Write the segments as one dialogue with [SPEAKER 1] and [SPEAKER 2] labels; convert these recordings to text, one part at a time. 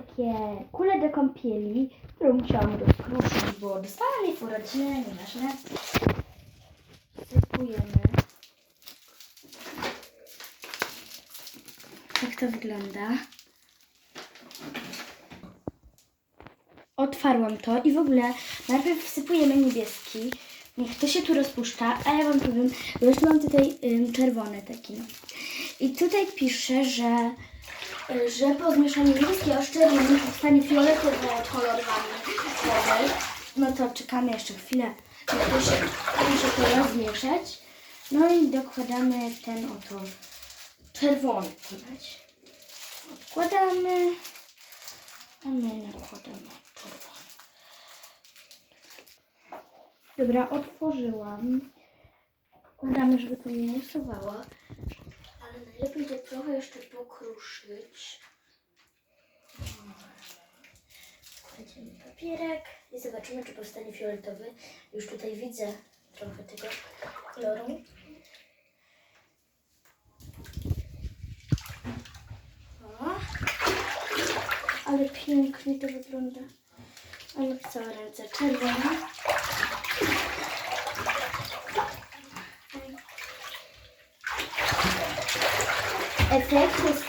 [SPEAKER 1] takie kule do kąpieli, którą musiałam rozkruszyć, bo dostałam jej urodziny, nieważne. Sypujemy. Tak to wygląda. Otwarłam to i w ogóle najpierw wsypujemy niebieski. Niech to się tu rozpuszcza, a ja Wam powiem, bo mam tutaj czerwony taki. I tutaj pisze, że, że po zmieszaniu niebieskiego z czerwonym powstanie fioletowy odkolorowany model. No to czekamy jeszcze chwilę, żeby się muszę to rozmieszać. No i dokładamy ten oto czerwony podać. Odkładamy, a my nakładamy czerwony. Dobra, otworzyłam. Układamy, żeby to nie rysowało. Ale najlepiej trochę jeszcze pokruszyć. Kładziemy papierek i zobaczymy, czy powstanie fioletowy. Już tutaj widzę trochę tego koloru. O, ale pięknie to wygląda. Mamy całe ręce czerwone. Efekt jest.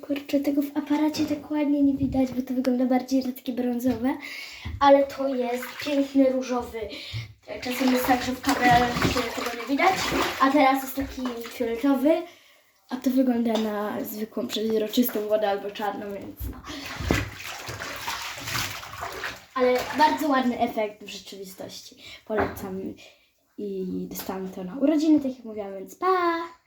[SPEAKER 1] Kurczę, tego w aparacie tak ładnie nie widać, bo to wygląda bardziej na takie brązowe, ale to jest piękny różowy. Czasem jest tak, że w kamerze tego nie widać, a teraz jest taki fioletowy, a to wygląda na zwykłą, przezroczystą wodę albo czarną, więc no. Ale bardzo ładny efekt w rzeczywistości. Polecam i dostałam to na urodziny, tak jak mówiłam, więc pa!